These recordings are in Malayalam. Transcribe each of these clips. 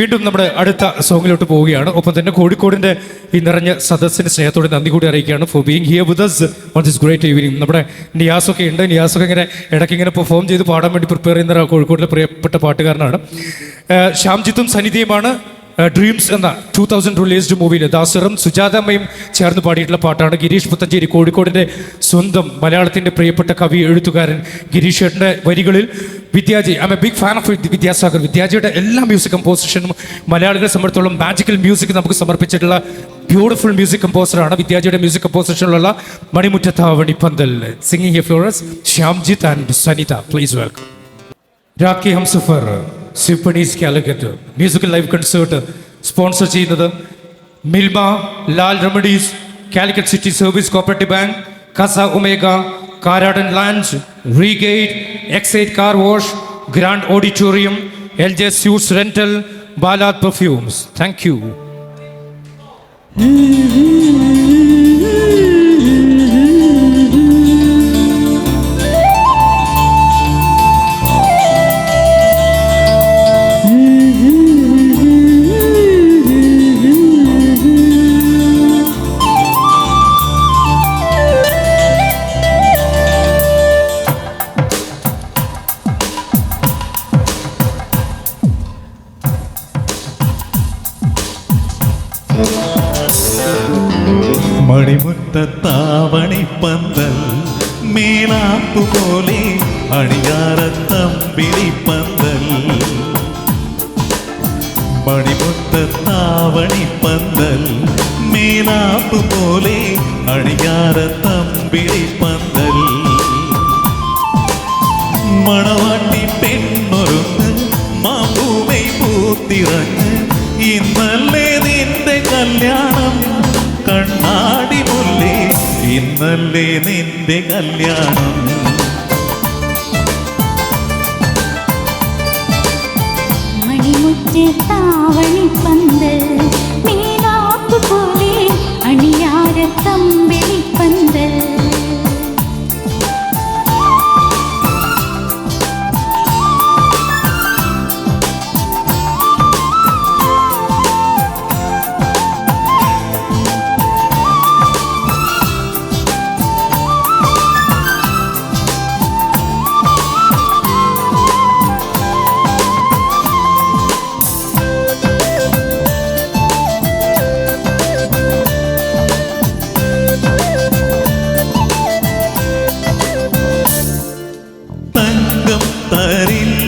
വീണ്ടും നമ്മുടെ അടുത്ത സോങ്ങിലോട്ട് പോവുകയാണ്. ഒപ്പം തന്നെ കോഴിക്കോടിന്റെ ഈ നിറഞ്ഞ സദസ്സിന് സ്നേഹത്തോടെ നന്ദി കൂടി അറിയിക്കുകയാണ് for being here with us on this great evening നമ്മുടെ നിയാസൊക്കെ ഉണ്ട്. നിയാസൊക്കെ ഇങ്ങനെ ഇടയ്ക്ക് ഇങ്ങനെ പെർഫോം ചെയ്ത് പാടാൻ വേണ്ടി പ്രിപ്പയർ ചെയ്യുന്ന കോഴിക്കോടിലെ പ്രിയപ്പെട്ട പാട്ടുകാരനാണ്. ശ്യാംജിത്തും സന്നിധിയുമാണ് ഡ്രീംസ് എന്ന ടൂ തൗസൻഡ് റിലീസ്ഡ് മൂവിയിൽ ദാസറും സുജാതമ്മയും ചേർന്ന് പാടിയിട്ടുള്ള പാട്ടാണ് ഗിരീഷ് പുത്തഞ്ചേരി കോഴിക്കോടിന്റെ സ്വന്തം മലയാളത്തിന്റെ പ്രിയപ്പെട്ട കവി എഴുത്തുകാരൻ ഗിരീഷ് ഏട്ടന്റെ വരികളിൽ Vidyaji I am a big fan of Vidyasagar. വിദ്യാജിയുടെ എല്ലാ മ്യൂസിക് കമ്പോസിഷനും മലയാളികളെ സംബന്ധിച്ചോളം മാജിക്കൽ മ്യൂസിക് നമുക്ക് സമർപ്പിച്ചിട്ടുള്ള ബ്യൂട്ടിഫുൾ മ്യൂസിക് കമ്പോസറാണ് വിദ്യാജിയുടെ മ്യൂസിക് കമ്പോസിഷനിലുള്ള മണിമുറ്റത്താവണി പന്തൽ. Singing floors Shyamjith and Sanitha please welcome Rakhi Hamsafar. Symphonies Calicut musical live concert sponsor ചെയ്യുന്നത് Milma Lal remedies Calicut city service cooperative bank കസ omega Karadan land റീഗേറ്റ് excite car wash grand auditorium L J Zeus rental ബാലാത് പെർഫ്യൂംസ് താങ്ക് യു மணிமுத்த தாவணி பந்தல் மேலாப்பு போலே அணியார தம்பிடி பந்தல். மணிமுத்த தாவணி பந்தல் மேலாப்பு போலே அணியார தம்பிடி பந்தல். மணவாட்டி பெண் ஒருந்த மாம்பூவை பூத்திறங்க ഇന്നല്ലേ നിന്റെ കല്യാണം ഇന്നല്ലേ നിന്റെ കല്യാണം? മണിമുറ്റത്താവണിപ്പന്തൽ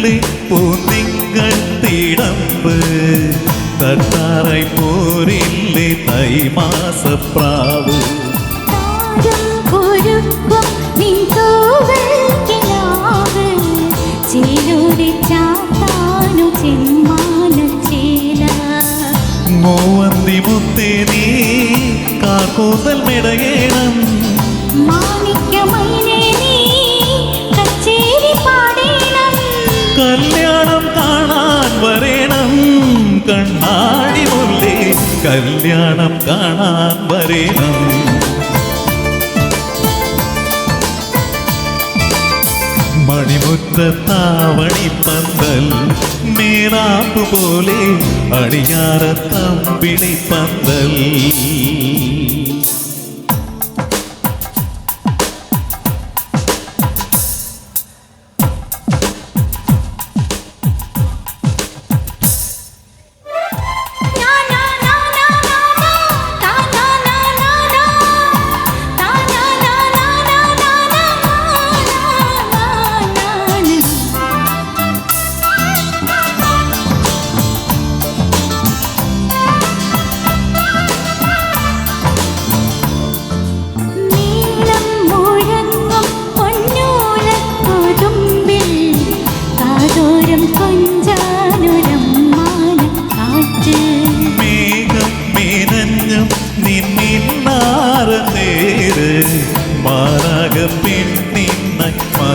കരളി പൂത്തിങ്കൾ തിടമ്പ്. തത്താറായി പോരില്ലേ തൈ മാസപ്രാവ്. മൂവന്തി മുത്തേ നീ കാക്കൂതൽ മിടകേണം കല്യാണം കാണാൻ വരേണം മണിമുറ്റത്താവണി പന്തൽ മേലാപ്പ് പോലെ അണിയാറത്തമ്പിണി പന്തൽ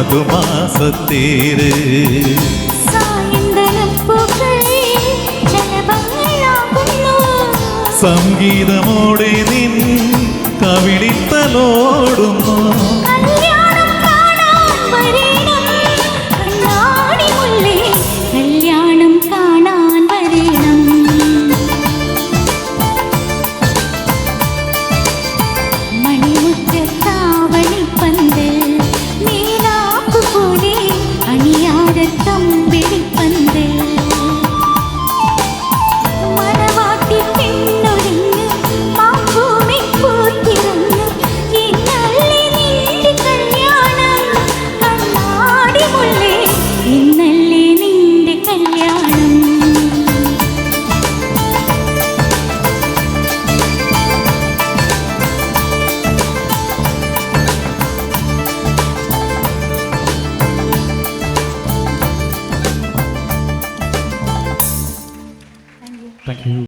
மார்பு மாசத்தேரு സംഗീതമോടെ നിൻ കവിളിത്തലോടുന്നു